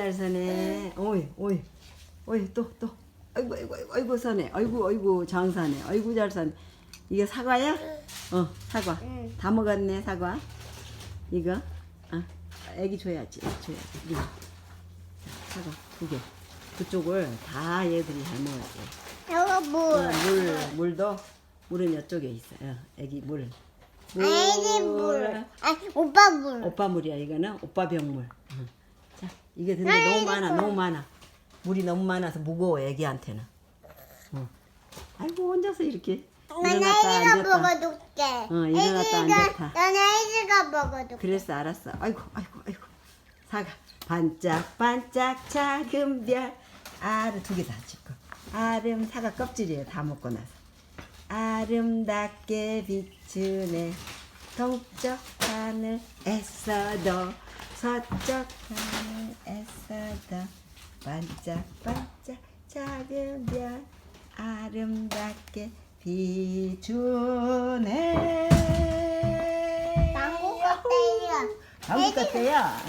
잘 사네. 오이, 오이, 오이, 또, 또. 아이고, 아이고, 아이고, 아이고, 사네. 아이고, 아이고, 장 사네. 아이고, 잘 사네. 이게 사과야? 어, 사과. 응. 다 먹었네, 사과. 이거. 아, 애기 줘야지. 애기 줘야지. 이거. 자, 사과 두 개. 그쪽을 다 얘들이 잘 먹었지. 이거 물. 어, 물, 물도, 물은 이쪽에 있어 요. 애기 물. 아니 물. 아니 오빠 물. 오빠 물이야 이거는 오빠 병물. 응. 자 이게 근데 아이, 너무 많아. 너무 많아. 물이 너무 많아서 무거워 애기한테는. 응. 아이고 혼자서 이렇게 난 일어났다 아이가 앉았다. 먹어둘게. 어, 일어났다 앉았다. 난 아이가 먹어둘게. 그랬어 알았어. 아이고 아이고 아이고 사과 반짝반짝 작은 별 아름 두개 다 찍고 아름 사과 껍질이에요 다 먹고 나서 아름답게 비추네 동쪽 하늘 애써도 서쪽 하늘 애써도 반짝반짝 작은 별 아름답게 비추네 망고 껍데기야. 같대요.